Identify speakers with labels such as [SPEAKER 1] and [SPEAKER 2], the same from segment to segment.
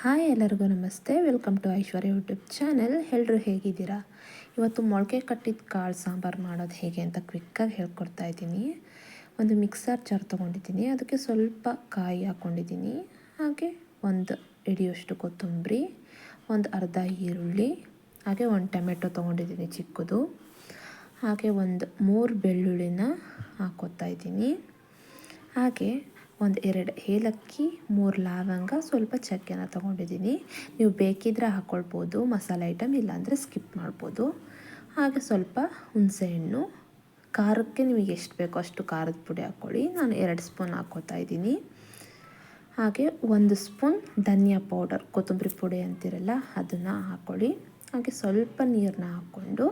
[SPEAKER 1] Hi ಎಲ್ಲರಿಗೂ ನಮಸ್ತೆ. Welcome to Aishwarya YouTube channel. ಎಲ್ಲರೂ ಹೇಗಿದ್ದೀರಾ? ಇವತ್ತು ಮೊಳಕೆ ಕಟ್ಟಿದ ಕಾಳು ಸಾಂಬಾರು ಮಾಡೋದು ಹೇಗೆ ಅಂತ ಕ್ವಿಕ್ಕಾಗಿ ಹೇಳ್ಕೊಡ್ತಾ ಇದ್ದೀನಿ. ಒಂದು ಮಿಕ್ಸರ್ ಜಾರ್ ತೊಗೊಂಡಿದ್ದೀನಿ. ಅದಕ್ಕೆ ಸ್ವಲ್ಪ ಕಾಯಿ ಹಾಕ್ಕೊಂಡಿದ್ದೀನಿ ಹಾಗೆ ಒಂದು ಹಿಡಿಯೋಷ್ಟು ಕೊತ್ತಂಬರಿ, ಒಂದು ಅರ್ಧ ಈರುಳ್ಳಿ, ಹಾಗೆ ಒಂದು ಟೊಮೆಟೊ ತೊಗೊಂಡಿದ್ದೀನಿ ಚಿಕ್ಕದು. ಹಾಗೆ ಒಂದು ಮೂರು ಬೆಳ್ಳುಳ್ಳಿನ ಹಾಕ್ಕೊತಾ ಇದ್ದೀನಿ. ಹಾಗೆ ಒಂದು ಎರಡು ಏಲಕ್ಕಿ, ಮೂರು ಲವಂಗ, ಸ್ವಲ್ಪ ಚಕ್ಕೆನ ತೊಗೊಂಡಿದ್ದೀನಿ ನೀವು ಬೇಕಿದ್ರೆ ಹಾಕ್ಕೊಳ್ಬೋದು ಮಸಾಲೆ ಐಟಮ್ ಇಲ್ಲಾಂದರೆ ಸ್ಕಿಪ್ ಮಾಡ್ಬೋದು. ಹಾಗೆ ಸ್ವಲ್ಪ ಹುಣಸೆಹಣ್ಣು ಖಾರಕ್ಕೆ ನಿಮಗೆ ಎಷ್ಟು ಬೇಕೋ ಅಷ್ಟು ಖಾರದ ಪುಡಿ ಹಾಕ್ಕೊಳ್ಳಿ. ನಾನು ಎರಡು ಸ್ಪೂನ್ ಹಾಕ್ಕೋತಾ ಇದ್ದೀನಿ. ಹಾಗೆ ಒಂದು ಸ್ಪೂನ್ ಧನಿಯಾ ಪೌಡರ್, ಕೊತ್ತಂಬರಿ ಪುಡಿ ಅಂತಿರಲ್ಲ, ಅದನ್ನು ಹಾಕ್ಕೊಳ್ಳಿ. ಹಾಗೆ ಸ್ವಲ್ಪ ನೀರನ್ನ ಹಾಕ್ಕೊಂಡು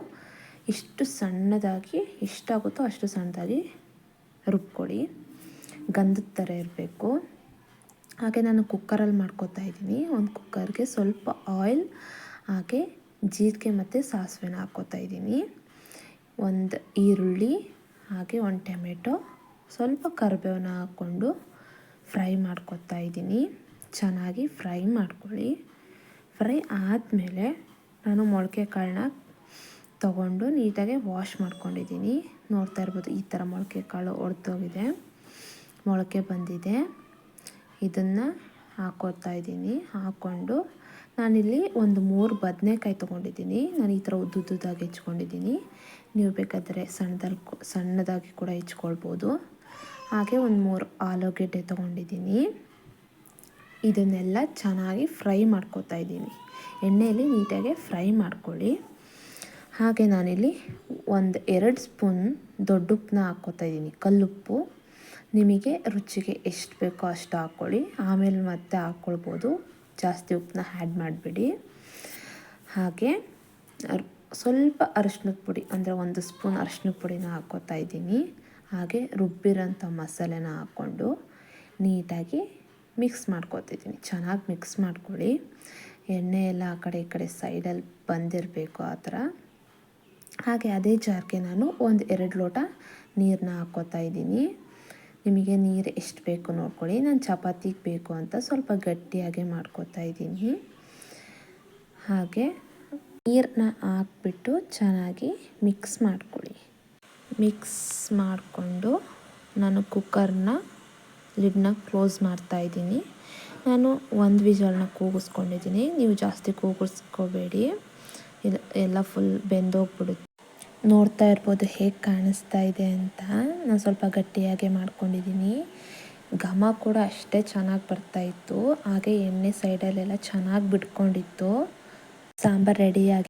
[SPEAKER 1] ಇಷ್ಟು ಸಣ್ಣದಾಗಿ ಎಷ್ಟಾಗುತ್ತೋ ಅಷ್ಟು ಸಣ್ಣದಾಗಿ ರುಬ್ಕೊಡಿ ಗಂಧದ ಥರ ಇರಬೇಕು. ಹಾಗೆ ನಾನು ಕುಕ್ಕರಲ್ಲಿ ಮಾಡ್ಕೋತಾ ಇದ್ದೀನಿ. ಒಂದು ಕುಕ್ಕರ್ಗೆ ಸ್ವಲ್ಪ ಆಯಿಲ್, ಹಾಗೆ ಜೀರಿಗೆ ಮತ್ತು ಸಾಸಿವೆನ ಹಾಕ್ಕೋತಾ ಇದ್ದೀನಿ. ಒಂದು ಈರುಳ್ಳಿ, ಹಾಗೆ ಒಂದು ಟೊಮೆಟೊ, ಸ್ವಲ್ಪ ಕರ್ಬೇವನ್ನ ಹಾಕ್ಕೊಂಡು ಫ್ರೈ ಮಾಡ್ಕೊತಾ ಇದ್ದೀನಿ. ಚೆನ್ನಾಗಿ ಫ್ರೈ ಮಾಡ್ಕೊಳ್ಳಿ. ಫ್ರೈ ಆದಮೇಲೆ ನಾನು ಮೊಳಕೆ ಕಾಳನ್ನ ತಗೊಂಡು ನೀಟಾಗಿ ವಾಶ್ ಮಾಡ್ಕೊಂಡಿದ್ದೀನಿ. ನೋಡ್ತಾ ಇರ್ಬೋದು ಈ ಥರ ಮೊಳಕೆ ಕಾಳು ಒಡೆದೋಗಿದೆ. ಮೊಳಕೆ ಬಂದಿದೆ. ಇದನ್ನು ಹಾಕೋತಾ ಇದ್ದೀನಿ. ಹಾಕ್ಕೊಂಡು ನಾನಿಲ್ಲಿ ಒಂದು ಮೂರು ಬದನೆಕಾಯಿ ತೊಗೊಂಡಿದ್ದೀನಿ. ನಾನು ಈ ಥರ ಉದ್ದುದ್ದಾಗಿ ಹೆಚ್ಕೊಂಡಿದ್ದೀನಿ. ನೀವು ಬೇಕಾದರೆ ಸಣ್ಣದಾಗಿ ಸಣ್ಣದಾಗಿ ಕೂಡ ಹೆಚ್ಕೊಳ್ಬೋದು. ಹಾಗೆ ಒಂದು ಮೂರು ಆಲೂಗೆಡ್ಡೆ ತೊಗೊಂಡಿದ್ದೀನಿ. ಇದನ್ನೆಲ್ಲ ಚೆನ್ನಾಗಿ ಫ್ರೈ ಮಾಡ್ಕೋತಾ ಇದ್ದೀನಿ. ಎಣ್ಣೆಯಲ್ಲಿ ನೀಟಾಗಿ ಫ್ರೈ ಮಾಡ್ಕೊಳ್ಳಿ. ಹಾಗೆ ನಾನಿಲ್ಲಿ ಒಂದು ಎರಡು ಸ್ಪೂನ್ ದೊಡ್ಡ ಉಪ್ಪನ್ನ ಹಾಕ್ಕೋತಾ ಇದ್ದೀನಿ. ಕಲ್ಲುಪ್ಪು. ನಿಮಗೆ ರುಚಿಗೆ ಎಷ್ಟು ಬೇಕೋ ಅಷ್ಟು ಹಾಕ್ಕೊಳ್ಳಿ. ಆಮೇಲೆ ಮತ್ತೆ ಹಾಕ್ಕೊಳ್ಬೋದು. ಜಾಸ್ತಿ ಉಪ್ಪನ್ನ ಆ್ಯಡ್ ಮಾಡಿಬಿಡಿ. ಹಾಗೆ ಸ್ವಲ್ಪ ಅರಶಿನದ ಪುಡಿ, ಅಂದರೆ ಒಂದು ಸ್ಪೂನ್ ಅರಶಿನದ ಪುಡಿನ ಹಾಕ್ಕೋತಾ ಇದ್ದೀನಿ. ಹಾಗೆ ರುಬ್ಬಿರೋಂಥ ಮಸಾಲೆನ ಹಾಕ್ಕೊಂಡು ನೀಟಾಗಿ ಮಿಕ್ಸ್ ಮಾಡ್ಕೋತಿದ್ದೀನಿ. ಚೆನ್ನಾಗಿ ಮಿಕ್ಸ್ ಮಾಡ್ಕೊಳ್ಳಿ. ಎಣ್ಣೆ ಎಲ್ಲ ಆ ಕಡೆ ಈ ಕಡೆ ಸೈಡಲ್ಲಿ ಬಂದಿರಬೇಕು ಆ ಥರ. ಹಾಗೆ ಅದೇ ಜಾರ್ಗೆ ನಾನು ಒಂದು ಎರಡು ಲೋಟ ನೀರನ್ನ ಹಾಕ್ಕೋತಾ ಇದ್ದೀನಿ. ನಿಮಗೆ ನೀರು ಎಷ್ಟು ಬೇಕು ನೋಡ್ಕೊಳ್ಳಿ. ನಾನು ಚಪಾತಿಗೆ ಬೇಕು ಅಂತ ಸ್ವಲ್ಪ ಗಟ್ಟಿಯಾಗೆ ಮಾಡ್ಕೋತಾ ಇದ್ದೀನಿ. ಹಾಗೆ ನೀರನ್ನ ಹಾಕ್ಬಿಟ್ಟು ಚೆನ್ನಾಗಿ ಮಿಕ್ಸ್ ಮಾಡ್ಕೊಳ್ಳಿ. ಮಿಕ್ಸ್ ಮಾಡಿಕೊಂಡು ನಾನು ಕುಕ್ಕರ್ನ ಲಿಡ್ನ ಕ್ಲೋಸ್ ಮಾಡ್ತಾಯಿದ್ದೀನಿ ನಾನು ಒಂದು ವಿಜಲ್ನ ಕೂಗಿಸ್ಕೊಂಡಿದ್ದೀನಿ. ನೀವು ಜಾಸ್ತಿ ಕೂಗಿಸ್ಕೋಬೇಡಿ. ಎಲ್ಲ ಫುಲ್ ಬೆಂದೋಗ್ಬಿಡುತ್ತೆ. ನೋಡ್ತಾ ಇರ್ಬೋದು ಹೇಗೆ ಕಾಣಿಸ್ತಾ ಇದೆ ಅಂತ. ನಾನು ಸ್ವಲ್ಪ ಗಟ್ಟಿಯಾಗೆ ಮಾಡ್ಕೊಂಡಿದ್ದೀನಿ ಘಮ ಕೂಡ ಅಷ್ಟೇ ಚೆನ್ನಾಗಿ ಬರ್ತಾ ಇತ್ತು. ಹಾಗೆ ಎಣ್ಣೆ ಸೈಡಲ್ಲೆಲ್ಲ ಚೆನ್ನಾಗಿ ಬಿಟ್ಕೊಂಡಿತ್ತು. ಸಾಂಬಾರು ರೆಡಿಯಾಗಿ